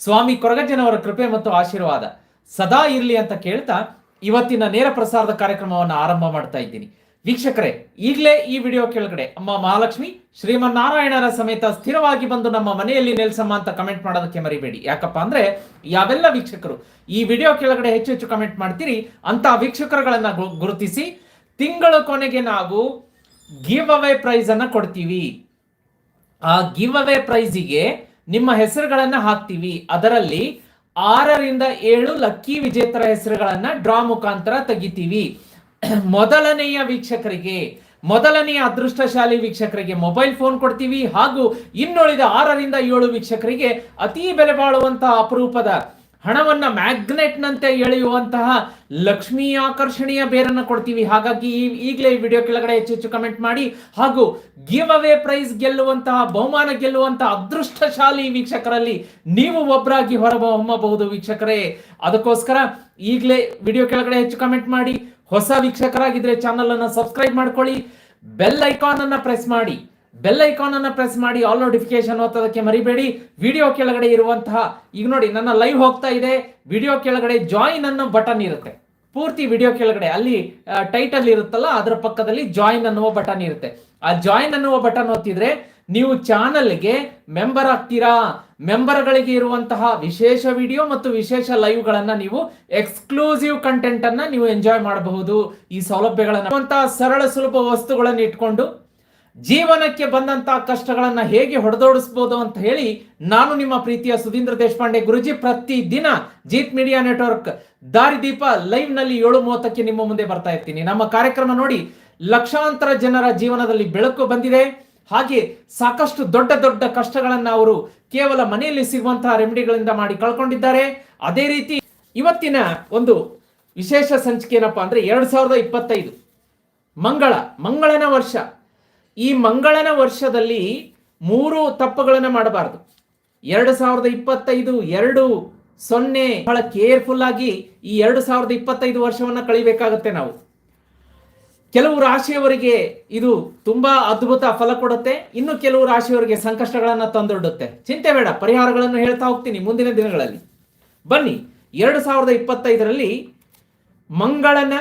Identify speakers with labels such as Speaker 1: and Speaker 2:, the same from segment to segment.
Speaker 1: ಸ್ವಾಮಿ ಕೊರಗಜ್ಜನವರ ಕೃಪೆ ಮತ್ತು ಆಶೀರ್ವಾದ. ಸದಾ ಇರಲಿ ಅಂತ ಕೇಳ್ತಾ ಇವತ್ತಿನ ನೇರ ಪ್ರಸಾರದ ಕಾರ್ಯಕ್ರಮವನ್ನು ಆರಂಭ ಮಾಡ್ತಾ ಇದ್ದೀನಿ. ವೀಕ್ಷಕರೇ, ಈಗಲೇ ಈ ವಿಡಿಯೋ ಕೆಳಗಡೆ ಅಮ್ಮ ಮಹಾಲಕ್ಷ್ಮಿ, ಶ್ರೀಮನ್ನಾರಾಯಣರ ಸಮೇತ ಸ್ಥಿರವಾಗಿ ಬಂದು ನಮ್ಮ ಮನೆಯಲ್ಲಿ ನೆಲೆಸಮ್ಮ ಅಂತ ಕಮೆಂಟ್ ಮಾಡೋದಕ್ಕೆ ಮರಿಬೇಡಿ. ಯಾಕಪ್ಪ ಅಂದ್ರೆ ಯಾವೆಲ್ಲ ವೀಕ್ಷಕರು ಈ ವಿಡಿಯೋ ಕೆಳಗಡೆ ಹೆಚ್ಚು ಹೆಚ್ಚು ಕಮೆಂಟ್ ಮಾಡ್ತೀರಿ ಅಂತ ವೀಕ್ಷಕರುಗಳನ್ನ ಗುರುತಿಸಿ ತಿಂಗಳ ಕೊನೆಗೆ ನಾವು ಗಿವ್ ಅವೇ ಪ್ರೈಸ್ ಅನ್ನ ಕೊಡ್ತೀವಿ. ಆ ಗಿವ್ ಅವೇ ಪ್ರೈಸಿಗೆ ನಿಮ್ಮ ಹೆಸರುಗಳನ್ನ ಹಾಕ್ತೀವಿ. ಅದರಲ್ಲಿ ಆರರಿಂದ ಏಳು ಲಕ್ಕಿ ವಿಜೇತರ ಹೆಸರುಗಳನ್ನ ಡ್ರಾ ಮುಖಾಂತರ ತೆಗಿತೀವಿ. ಮೊದಲನೆಯ ವೀಕ್ಷಕರಿಗೆ, ಮೊದಲನೆಯ ಅದೃಷ್ಟಶಾಲಿ ವೀಕ್ಷಕರಿಗೆ ಮೊಬೈಲ್ ಫೋನ್ ಕೊಡ್ತೀವಿ. ಹಾಗೂ ಇನ್ನುಳಿದ ಆರರಿಂದ ಏಳು ವೀಕ್ಷಕರಿಗೆ ಅತಿ ಬೆಲೆ ಬಾಳುವಂತಹ ಅಪರೂಪದ ಹಣವನ್ನ ಮ್ಯಾಗ್ನೆಟ್ನಂತೆ ಎಳೆಯುವಂತಹ ಲಕ್ಷ್ಮೀ ಆಕರ್ಷಣೀಯ ಬೇರನ್ನ ಕೊಡ್ತೀವಿ. ಹಾಗಾಗಿ ಈ- ಈಗಲೇ ಈ ವಿಡಿಯೋ ಕೆಳಗಡೆ ಹೆಚ್ಚು ಹೆಚ್ಚು ಕಮೆಂಟ್ ಮಾಡಿ. ಹಾಗೂ ಗಿವ್ ಅವೇ ಪ್ರೈಸ್ ಗೆಲ್ಲುವಂತಹ, ಬಹುಮಾನ ಗೆಲ್ಲುವಂತಹ ಅದೃಷ್ಟಶಾಲಿ ವೀಕ್ಷಕರಲ್ಲಿ ನೀವು ಒಬ್ಬರಾಗಿ ಹೊರಹೊಮ್ಮಬಹುದು ವೀಕ್ಷಕರೇ. ಅದಕ್ಕೋಸ್ಕರ ಈಗಲೇ ವಿಡಿಯೋ ಕೆಳಗಡೆ ಹೆಚ್ಚು ಕಮೆಂಟ್ ಮಾಡಿ. ಹೊಸ ವೀಕ್ಷಕರಾಗಿದ್ರೆ ಚಾನಲ್ ಅನ್ನು ಸಬ್ಸ್ಕ್ರೈಬ್ ಮಾಡ್ಕೊಳ್ಳಿ. ಬೆಲ್ ಐಕಾನ್ ಅನ್ನ ಪ್ರೆಸ್ ಮಾಡಿ. ಬೆಲ್ ಐಕಾನ್ ಅನ್ನ ಪ್ರೆಸ್ ಮಾಡಿ ಆಲ್ ನೋಟಿಫಿಕೇಶನ್ ಓದೋದಕ್ಕೆ ಮರಿಬೇಡಿ. ವಿಡಿಯೋ ಕೆಳಗಡೆ ಇರುವಂತಹ, ಈಗ ನೋಡಿ, ನನ್ನ ಲೈವ್ ಹೋಗ್ತಾ ಇದೆ. ವಿಡಿಯೋ ಕೆಳಗಡೆ ಜಾಯಿನ್ ಅನ್ನೋ ಬಟನ್ ಇರುತ್ತೆ. ಪೂರ್ತಿ ವಿಡಿಯೋ ಕೆಳಗಡೆ, ಅಲ್ಲಿ ಟೈಟಲ್ ಇರುತ್ತಲ್ಲ, ಅದರ ಪಕ್ಕದಲ್ಲಿ ಜಾಯಿನ್ ಅನ್ನುವ ಬಟನ್ ಇರುತ್ತೆ. ಆ ಜಾಯಿನ್ ಅನ್ನುವ ಬಟನ್ ಒತ್ತಿದ್ರೆ ನೀವು ಚಾನಲ್ಗೆ ಮೆಂಬರ್ ಆಗ್ತೀರಾ? ಮೆಂಬರ್ಗಳಿಗೆ ಇರುವಂತಹ ವಿಶೇಷ ವಿಡಿಯೋ ಮತ್ತು ವಿಶೇಷ ಲೈವ್ಗಳನ್ನು ನೀವು ಎಕ್ಸ್ಕ್ಲೂಸಿವ್ ಕಂಟೆಂಟ್ ಅನ್ನ ನೀವು ಎಂಜಾಯ್ ಮಾಡಬಹುದು. ಈ ಸೌಲಭ್ಯಗಳನ್ನ ಸರಳ ಸುಲಭ ವಸ್ತುಗಳನ್ನು ಇಟ್ಕೊಂಡು ಜೀವನಕ್ಕೆ ಬಂದಂತಹ ಕಷ್ಟಗಳನ್ನ ಹೇಗೆ ಹೊಡೆದೋಡಿಸಬಹುದು ಅಂತ ಹೇಳಿ ನಾನು ನಿಮ್ಮ ಪ್ರೀತಿಯ ಸುಧೀಂದ್ರ ದೇಶಪಾಂಡೆ ಗುರುಜಿ ಪ್ರತಿ ದಿನ ಜೀತ್ ಮೀಡಿಯಾ ನೆಟ್ವರ್ಕ್ ದಾರಿದೀಪ ಲೈವ್ನಲ್ಲಿ ಏಳು ಮೂವತ್ತಕ್ಕೆ ನಿಮ್ಮ ಮುಂದೆ ಬರ್ತಾ ಇರ್ತೀನಿ. ನಮ್ಮ ಕಾರ್ಯಕ್ರಮ ನೋಡಿ ಲಕ್ಷಾಂತರ ಜನರ ಜೀವನದಲ್ಲಿ ಬೆಳಕು ಬಂದಿದೆ. ಹಾಗೆ ಸಾಕಷ್ಟು ದೊಡ್ಡ ದೊಡ್ಡ ಕಷ್ಟಗಳನ್ನ ಅವರು ಕೇವಲ ಮನೆಯಲ್ಲಿ ಸಿಗುವಂತಹ ರೆಮಿಡಿಗಳಿಂದ ಮಾಡಿ ಕಳ್ಕೊಂಡಿದ್ದಾರೆ. ಅದೇ ರೀತಿ ಇವತ್ತಿನ ಒಂದು ವಿಶೇಷ ಸಂಚಿಕೆ ಏನಪ್ಪಾ ಅಂದ್ರೆ ಎರಡ್ ಸಾವಿರದ ಇಪ್ಪತ್ತೈದು. ಮಂಗಳ, ಮಂಗಳನ ವರ್ಷ. ಈ ಮಂಗಳನ ವರ್ಷದಲ್ಲಿ ಮೂರು ತಪ್ಪುಗಳನ್ನು ಮಾಡಬಾರದು. ಎರಡು ಸಾವಿರದ ಇಪ್ಪತ್ತೈದು ಎರಡು ಸೊನ್ನೆ ಬಹಳ ಕೇರ್ಫುಲ್ ಆಗಿ ಈ ಎರಡು ಸಾವಿರದ ಇಪ್ಪತ್ತೈದು ವರ್ಷವನ್ನ ಕಳಿಬೇಕಾಗುತ್ತೆ ನಾವು. ಕೆಲವು ರಾಶಿಯವರಿಗೆ ಇದು ತುಂಬಾ ಅದ್ಭುತ ಫಲ ಕೊಡುತ್ತೆ. ಇನ್ನು ಕೆಲವು ರಾಶಿಯವರಿಗೆ ಸಂಕಷ್ಟಗಳನ್ನು ತಂದೊಡ್ಡುತ್ತೆ. ಚಿಂತೆ ಬೇಡ, ಪರಿಹಾರಗಳನ್ನು ಹೇಳ್ತಾ ಹೋಗ್ತೀನಿ ಮುಂದಿನ ದಿನಗಳಲ್ಲಿ. ಬನ್ನಿ, ಎರಡು ಸಾವಿರದ ಇಪ್ಪತ್ತೈದರಲ್ಲಿ ಮಂಗಳನ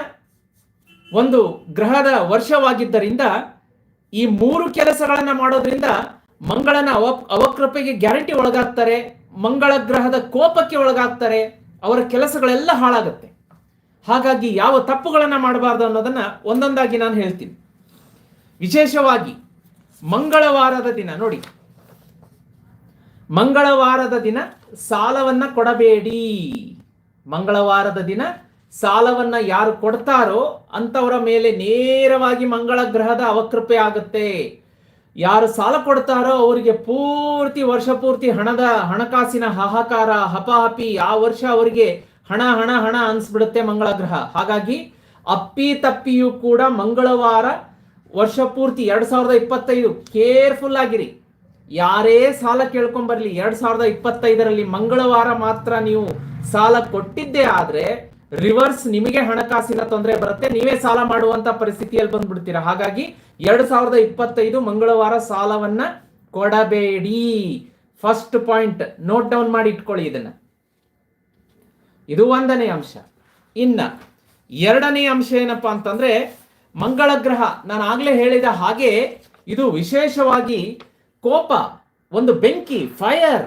Speaker 1: ಒಂದು ಗ್ರಹದ ವರ್ಷವಾಗಿದ್ದರಿಂದ ಈ ಮೂರು ಕೆಲಸಗಳನ್ನು ಮಾಡೋದ್ರಿಂದ ಮಂಗಳನ ಅವ ಅವಕೃಪೆಗೆ ಗ್ಯಾರಂಟಿ ಒಳಗಾಗ್ತಾರೆ, ಮಂಗಳ ಗ್ರಹದ ಕೋಪಕ್ಕೆ ಒಳಗಾಗ್ತಾರೆ, ಅವರ ಕೆಲಸಗಳೆಲ್ಲ ಹಾಳಾಗುತ್ತೆ. ಹಾಗಾಗಿ ಯಾವ ತಪ್ಪುಗಳನ್ನು ಮಾಡಬಾರ್ದು ಅನ್ನೋದನ್ನ ಒಂದೊಂದಾಗಿ ನಾನು ಹೇಳ್ತೀನಿ. ವಿಶೇಷವಾಗಿ ಮಂಗಳವಾರದ ದಿನ ನೋಡಿ. ಮಂಗಳವಾರದ ದಿನ ಸಾಲವನ್ನ ಕೊಡಬೇಡಿ. ಮಂಗಳವಾರದ ದಿನ ಸಾಲವನ್ನ ಯಾರು ಕೊಡ್ತಾರೋ ಅಂತವರ ಮೇಲೆ ನೇರವಾಗಿ ಮಂಗಳ ಗ್ರಹದ ಅವಕೃಪೆ ಆಗುತ್ತೆ. ಯಾರು ಸಾಲ ಕೊಡ್ತಾರೋ ಅವರಿಗೆ ಪೂರ್ತಿ ವರ್ಷ ಪೂರ್ತಿ ಹಣದ ಹಣಕಾಸಿನ ಹಾಹಾಕಾರ, ಹಪಾಹಪಿ ಆ ವರ್ಷ ಅವರಿಗೆ ಹಣ ಹಣ ಹಣ ಅನ್ಸ್ಬಿಡುತ್ತೆ ಮಂಗಳ ಗ್ರಹ ಹಾಗಾಗಿ ಅಪ್ಪಿ ತಪ್ಪಿಯೂ ಕೂಡ ಮಂಗಳವಾರ ವರ್ಷ ಪೂರ್ತಿ ಎರಡು ಸಾವಿರದ ಇಪ್ಪತ್ತೈದು ಕೇರ್ಫುಲ್ ಆಗಿರಿ. ಯಾರೇ ಸಾಲ ಕೇಳ್ಕೊಂಡ್ ಎರಡು ಎರಡ್ ಸಾವಿರದ ಇಪ್ಪತ್ತೈದರಲ್ಲಿ ಮಂಗಳವಾರ ಮಾತ್ರ ನೀವು ಸಾಲ ಕೊಟ್ಟಿದ್ದೇ ಆದ್ರೆ ರಿವರ್ಸ್ ನಿಮಗೆ ಹಣಕಾಸಿನ ತೊಂದರೆ ಬರುತ್ತೆ, ನೀವೇ ಸಾಲ ಮಾಡುವಂತ ಪರಿಸ್ಥಿತಿಯಲ್ಲಿ ಬಂದ್ಬಿಡ್ತೀರಾ? ಹಾಗಾಗಿ ಎರಡ್ ಸಾವಿರದ ಇಪ್ಪತ್ತೈದು ಮಂಗಳವಾರ ಸಾಲವನ್ನ ಕೊಡಬೇಡಿ. ಫಸ್ಟ್ ಪಾಯಿಂಟ್ ನೋಟ್ ಡೌನ್ ಮಾಡಿ ಇಟ್ಕೊಳ್ಳಿ ಇದನ್ನ. ಇದು ಒಂದನೇ ಅಂಶ. ಇನ್ನ ಎರಡನೇ ಅಂಶ ಏನಪ್ಪಾ ಅಂತಂದ್ರೆ, ಮಂಗಳ ಗ್ರಹ, ನಾನು ಆಗ್ಲೇ ಹೇಳಿದ ಹಾಗೆ ಇದು ವಿಶೇಷವಾಗಿ ಕೋಪ, ಒಂದು ಬೆಂಕಿ ಫೈರ್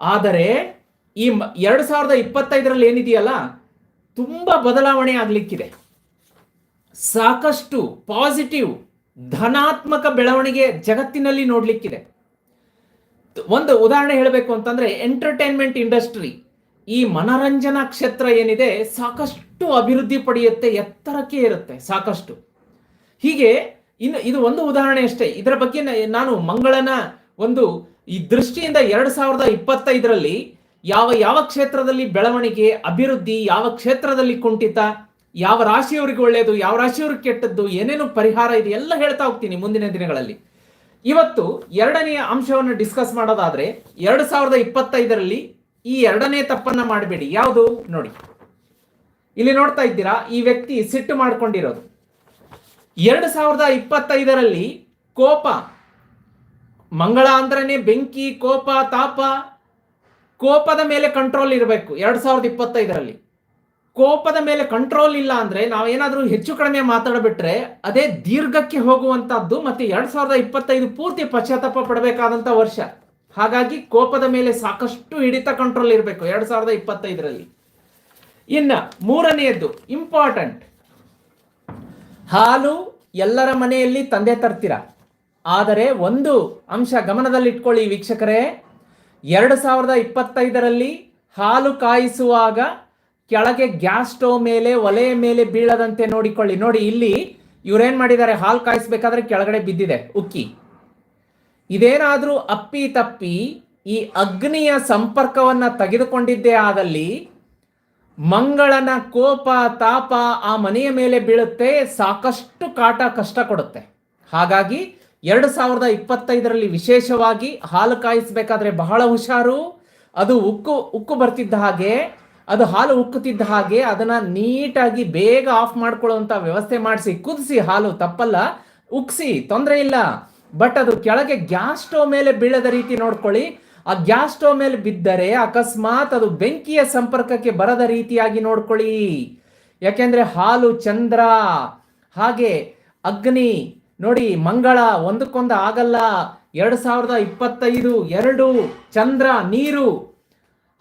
Speaker 1: ಆದರೆ ಈ ಎರಡು ಸಾವಿರದ ಇಪ್ಪತ್ತೈದರಲ್ಲಿ ಏನಿದೆಯಲ್ಲ ತುಂಬಾ ಬದಲಾವಣೆ ಆಗಲಿಕ್ಕಿದೆ. ಸಾಕಷ್ಟು ಪಾಸಿಟಿವ್ ಧನಾತ್ಮಕ ಬೆಳವಣಿಗೆ ಜಗತ್ತಿನಲ್ಲಿ ನೋಡಲಿಕ್ಕಿದೆ. ಒಂದು ಉದಾಹರಣೆ ಹೇಳಬೇಕು ಅಂತಂದ್ರೆ ಎಂಟರ್ಟೈನ್ಮೆಂಟ್ ಇಂಡಸ್ಟ್ರಿ ಈ ಮನರಂಜನಾ ಕ್ಷೇತ್ರ ಏನಿದೆ, ಸಾಕಷ್ಟು ಅಭಿವೃದ್ಧಿ ಪಡೆಯುತ್ತೆ, ಎತ್ತರಕ್ಕೆ ಇರುತ್ತೆ ಸಾಕಷ್ಟು. ಹೀಗೆ ಇನ್ನು ಇದು ಒಂದು ಉದಾಹರಣೆ ಅಷ್ಟೇ. ಇದರ ಬಗ್ಗೆ ನಾನು ಮಂಗಳನ ಒಂದು ಈ ದೃಷ್ಟಿಯಿಂದ ಎರಡು ಸಾವಿರದ ಇಪ್ಪತ್ತೈದರಲ್ಲಿ ಯಾವ ಯಾವ ಕ್ಷೇತ್ರದಲ್ಲಿ ಬೆಳವಣಿಗೆ, ಅಭಿವೃದ್ಧಿ ಯಾವ ಕ್ಷೇತ್ರದಲ್ಲಿ ಕುಂಠಿತ, ಯಾವ ರಾಶಿಯವರಿಗೆ ಒಳ್ಳೆಯದು, ಯಾವ ರಾಶಿಯವ್ರಿಗೆ ಕೆಟ್ಟದ್ದು, ಏನೇನು ಪರಿಹಾರ ಇದೆ ಎಲ್ಲ ಹೇಳ್ತಾ ಹೋಗ್ತೀನಿ ಮುಂದಿನ ದಿನಗಳಲ್ಲಿ. ಇವತ್ತು ಎರಡನೆಯ ಅಂಶವನ್ನು ಡಿಸ್ಕಸ್ ಮಾಡೋದಾದ್ರೆ ಎರಡು ಸಾವಿರದ ಇಪ್ಪತ್ತೈದರಲ್ಲಿ ಈ ಎರಡನೇ ತಪ್ಪನ್ನ ಮಾಡಬೇಡಿ. ಯಾವುದು? ನೋಡಿ. ಇಲ್ಲಿ ನೋಡ್ತಾ ಇದ್ದೀರಾ, ಈ ವ್ಯಕ್ತಿ ಸಿಟ್ಟು ಮಾಡ್ಕೊಂಡಿರೋದು. ಎರಡು ಸಾವಿರದ ಇಪ್ಪತ್ತೈದರಲ್ಲಿ ಕೋಪ. ಮಂಗಳ ಅಂದ್ರನೇ ಬೆಂಕಿ, ಕೋಪ, ತಾಪ ಕೋಪದ ಮೇಲೆ ಕಂಟ್ರೋಲ್ ಇರಬೇಕು. ಎರಡ್ ಸಾವಿರದ ಇಪ್ಪತ್ತೈದರಲ್ಲಿ. ಕೋಪದ ಮೇಲೆ ಕಂಟ್ರೋಲ್ ಇಲ್ಲ ಅಂದ್ರೆ ನಾವೇನಾದ್ರೂ ಹೆಚ್ಚು ಕಡಿಮೆ ಮಾತಾಡಬಿಟ್ರೆ ಅದೇ ದೀರ್ಘಕ್ಕೆ ಹೋಗುವಂತಹದ್ದು ಮತ್ತೆ ಎರಡ್ ಸಾವಿರದ ಇಪ್ಪತ್ತೈದು ಪೂರ್ತಿ ಪಶ್ಚಾತ್ತಾಪ ಪಡಬೇಕಾದಂತ ವರ್ಷ. ಹಾಗಾಗಿ ಕೋಪದ ಮೇಲೆ ಸಾಕಷ್ಟು ಹಿಡಿತ ಕಂಟ್ರೋಲ್ ಇರಬೇಕು ಎರಡ್ ಸಾವಿರದ ಇಪ್ಪತ್ತೈದರಲ್ಲಿ. ಇನ್ನ ಮೂರನೆಯದ್ದು ಇಂಪಾರ್ಟೆಂಟ್ ಹಾಲು ಎಲ್ಲರ ಮನೆಯಲ್ಲಿ ತಂದೆ ತರ್ತೀರ? ಆದರೆ ಒಂದು ಅಂಶ ಗಮನದಲ್ಲಿ ಇಟ್ಕೊಳ್ಳಿ ವೀಕ್ಷಕರೇ. ಎರಡು ಸಾವಿರದ ಇಪ್ಪತ್ತೈದರಲ್ಲಿ ಹಾಲು ಕಾಯಿಸುವಾಗ ಕೆಳಗೆ ಗ್ಯಾಸ್ ಸ್ಟೋವ್ ಮೇಲೆ, ಒಲೆಯ ಮೇಲೆ ಬೀಳದಂತೆ ನೋಡಿಕೊಳ್ಳಿ. ನೋಡಿ, ಇಲ್ಲಿ ಇವ್ರೇನ್ ಮಾಡಿದ್ದಾರೆ? ಹಾಲು ಕಾಯಿಸ್ಬೇಕಾದ್ರೆ ಕೆಳಗಡೆ ಬಿದ್ದಿದೆ, ಉಕ್ಕಿ. ಇದೇನಾದರೂ ಅಪ್ಪಿ ತಪ್ಪಿ ಈ ಅಗ್ನಿಯ ಸಂಪರ್ಕವನ್ನ ತೆಗೆದುಕೊಂಡಿದ್ದೇ ಆದಲ್ಲಿ ಮಂಗಳನ ಕೋಪ, ತಾಪ ಆ ಮನೆಯ ಮೇಲೆ ಬೀಳುತ್ತೆ, ಸಾಕಷ್ಟು ಕಾಟ ಕಷ್ಟ ಕೊಡುತ್ತೆ. ಹಾಗಾಗಿ ಎರಡು ಸಾವಿರದ ಇಪ್ಪತ್ತೈದರಲ್ಲಿ ವಿಶೇಷವಾಗಿ ಹಾಲು ಕಾಯಿಸಬೇಕಾದ್ರೆ ಬಹಳ ಹುಷಾರು. ಅದು ಉಕ್ಕು ಉಕ್ಕು ಬರ್ತಿದ್ದ ಹಾಗೆ, ಅದು ಹಾಲು ಉಕ್ಕುತ್ತಿದ್ದ ಹಾಗೆ ಅದನ್ನ ನೀಟಾಗಿ ಬೇಗ ಆಫ್ ಮಾಡ್ಕೊಳ್ಳುವಂತ ವ್ಯವಸ್ಥೆ ಮಾಡಿಸಿ, ಕುದಿಸಿ ಹಾಲು ತಪ್ಪಲ್ಲ, ಉಕ್ಸಿ, ತೊಂದರೆ ಇಲ್ಲ. ಬಟ್ ಅದು ಕೆಳಗೆ ಗ್ಯಾಸ್ ಸ್ಟೋವ್ ಮೇಲೆ ಬೀಳದ ರೀತಿ ನೋಡ್ಕೊಳ್ಳಿ. ಆ ಗ್ಯಾಸ್ ಸ್ಟೋವ್ ಮೇಲೆ ಬಿದ್ದರೆ ಅಕಸ್ಮಾತ್ ಅದು ಬೆಂಕಿಯ ಸಂಪರ್ಕಕ್ಕೆ ಬರದ ರೀತಿಯಾಗಿ ನೋಡ್ಕೊಳ್ಳಿ. ಯಾಕೆಂದ್ರೆ ಹಾಲು ಚಂದ್ರ, ಹಾಗೆ ಅಗ್ನಿ ನೋಡಿ, ಮಂಗಳ ಒಂದಕ್ಕೊಂದು ಆಗಲ್ಲ. ಎರಡು ಸಾವಿರದ ಇಪ್ಪತ್ತೈದು, ಎರಡು, ಚಂದ್ರ, ನೀರು.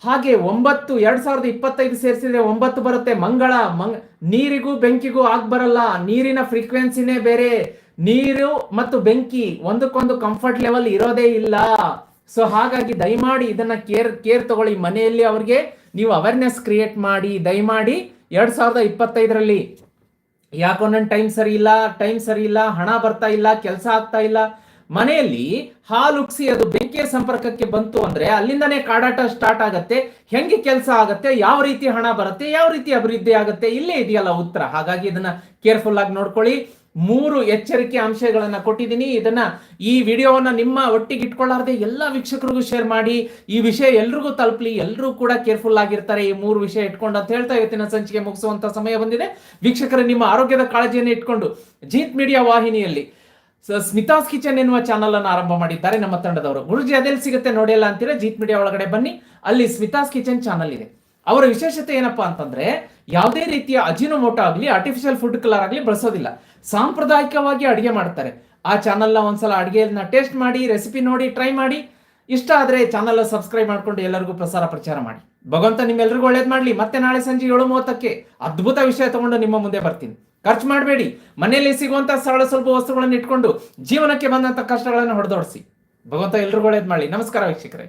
Speaker 1: ಹಾಗೆ ಒಂಬತ್ತು, ಎರಡು ಸಾವಿರದ ಇಪ್ಪತ್ತೈದು ಸೇರಿಸಿದ್ರೆ ಒಂಬತ್ತು ಬರುತ್ತೆ. ಮಂಗಳ, ಮಂಗ್, ನೀರಿಗೂ ಬೆಂಕಿಗೂ ಆಗ್ ಬರಲ್ಲ. ನೀರಿನ ಫ್ರೀಕ್ವೆನ್ಸಿನೇ ಬೇರೆ. ನೀರು ಮತ್ತು ಬೆಂಕಿ ಒಂದಕ್ಕೊಂದು ಕಂಫರ್ಟ್ ಲೆವೆಲ್ ಇರೋದೇ ಇಲ್ಲ. ಸೊ ಹಾಗಾಗಿ ದಯಮಾಡಿ ಇದನ್ನ ಕೇರ್ ಕೇರ್ ತಗೊಳ್ಳಿ. ಮನೆಯಲ್ಲಿ ಅವ್ರಿಗೆ ನೀವು ಅವೇರ್ನೆಸ್ ಕ್ರಿಯೇಟ್ ಮಾಡಿ, ದಯಮಾಡಿ ಎರಡ್ ಸಾವಿರದ ಇಪ್ಪತ್ತೈದರಲ್ಲಿ ಯಾಕೋ ನನ್ನ ಟೈಮ್ ಸರಿ ಇಲ್ಲ ಟೈಮ್ ಸರಿ ಇಲ್ಲ, ಹಣ ಬರ್ತಾ ಇಲ್ಲ, ಕೆಲಸ ಆಗ್ತಾ ಇಲ್ಲ. ಮನೆಯಲ್ಲಿ ಹಾಲು ಉಕ್ಸಿ ಅದು ಬೆಂಕಿಯ ಸಂಪರ್ಕಕ್ಕೆ ಬಂತು ಅಂದ್ರೆ ಅಲ್ಲಿಂದನೇ ಕಾಡಾಟ ಸ್ಟಾರ್ಟ್ ಆಗತ್ತೆ. ಹೆಂಗೆ ಕೆಲಸ ಆಗತ್ತೆ, ಯಾವ ರೀತಿ ಹಣ ಬರುತ್ತೆ, ಯಾವ ರೀತಿ ಅಭಿವೃದ್ಧಿ ಆಗುತ್ತೆ, ಇಲ್ಲೇ ಇದೆಯಲ್ಲ ಉತ್ತರ. ಹಾಗಾಗಿ ಇದನ್ನ ಕೇರ್ಫುಲ್ ಆಗಿ ನೋಡ್ಕೊಳ್ಳಿ. ಮೂರು ಎಚ್ಚರಿಕೆ ಅಂಶಗಳನ್ನ ಕೊಟ್ಟಿದ್ದೀನಿ. ಇದನ್ನ ಈ ವಿಡಿಯೋವನ್ನ ನಿಮ್ಮ ಒಟ್ಟಿಗೆ ಇಟ್ಕೊಳ್ಳಾರ್ದೆ ಎಲ್ಲ ವೀಕ್ಷಕರಿಗೂ ಶೇರ್ ಮಾಡಿ. ಈ ವಿಷಯ ಎಲ್ರಿಗೂ ತಲುಪಲಿ ಎಲ್ಲರೂ ಕೂಡ ಕೇರ್ಫುಲ್ ಆಗಿರ್ತಾರೆ. ಈ ಮೂರು ವಿಷಯ ಇಟ್ಕೊಂಡು ಅಂತ ಹೇಳ್ತಾ ಇವತ್ತಿನ ಸಂಚಿಕೆ ಮುಗಿಸುವಂತ ಸಮಯ ಬಂದಿದೆ. ವೀಕ್ಷಕರ, ನಿಮ್ಮ ಆರೋಗ್ಯದ ಕಾಳಜಿಯನ್ನು ಇಟ್ಕೊಂಡು ಜೀತ್ ಮೀಡಿಯಾ ವಾಹಿನಿಯಲ್ಲಿ ಸ್ಮಿತಾಸ್ ಕಿಚನ್ ಎನ್ನುವ ಚಾನಲ್ ಅನ್ನು ಆರಂಭ ಮಾಡಿದ್ದಾರೆ ನಮ್ಮ ತಂಡದವರು. ಗುರುಜಿ, ಅದೆಲ್ಲಿ ಸಿಗುತ್ತೆ ನೋಡಿಲ್ಲ ಅಂತೀರಾ? ಜೀತ್ ಮೀಡಿಯಾ ಒಳಗಡೆ ಬನ್ನಿ. ಅಲ್ಲಿ ಸ್ಮಿತಾಸ್ ಕಿಚನ್ ಚಾನಲ್ ಇದೆ. ಅವರ ವಿಶೇಷತೆ ಏನಪ್ಪಾ ಅಂತಂದ್ರೆ ಯಾವುದೇ ರೀತಿಯ ಅಜಿನೋಮೋಟೋ ಆಗಲಿ ಆರ್ಟಿಫಿಷಿಯಲ್ ಫುಡ್ ಕಲರ್ ಆಗಲಿ ಬಳಸೋದಿಲ್ಲ. ಸಾಂಪ್ರದಾಯಿಕವಾಗಿ ಅಡುಗೆ ಮಾಡ್ತಾರೆ. ಆ ಚಾನಲ್ನ ಒಂದ್ಸಲ ಅಡಿಗೆಯನ್ನ ಟೇಸ್ಟ್ ಮಾಡಿ ರೆಸಿಪಿ ನೋಡಿ ಟ್ರೈ ಮಾಡಿ. ಇಷ್ಟ ಆದ್ರೆ ಚಾನಲ್ ಸಬ್ಸ್ಕ್ರೈಬ್ ಮಾಡ್ಕೊಂಡು ಎಲ್ಲರಿಗೂ ಪ್ರಸಾರ ಪ್ರಚಾರ ಮಾಡಿ. ಭಗವಂತ ನಿಮ್ಮೆಲ್ಲರಿಗೂ ಒಳ್ಳೇದ್ ಮಾಡ್ಲಿ. ಮತ್ತೆ ನಾಳೆ ಸಂಜೆ ಏಳು ಮೂವತ್ತಕ್ಕೆ ಅದ್ಭುತ ವಿಷಯ ತಗೊಂಡು ನಿಮ್ಮ ಮುಂದೆ ಬರ್ತೀನಿ. ಖರ್ಚು ಮಾಡಬೇಡಿ. ಮನೆಯಲ್ಲಿ ಸಿಗುವಂತಹ ಸರಳ ಸ್ವಲ್ಪ ವಸ್ತುಗಳನ್ನು ಇಟ್ಕೊಂಡು ಜೀವನಕ್ಕೆ ಬಂದಂತ ಕಷ್ಟಗಳನ್ನು ಹೊಡೆದೋಡಿಸಿ. ಭಗವಂತ ಎಲ್ರಿಗೂ ಒಳ್ಳೇದು ಮಾಡ್ಲಿ. ನಮಸ್ಕಾರ ವೀಕ್ಷಕರೇ.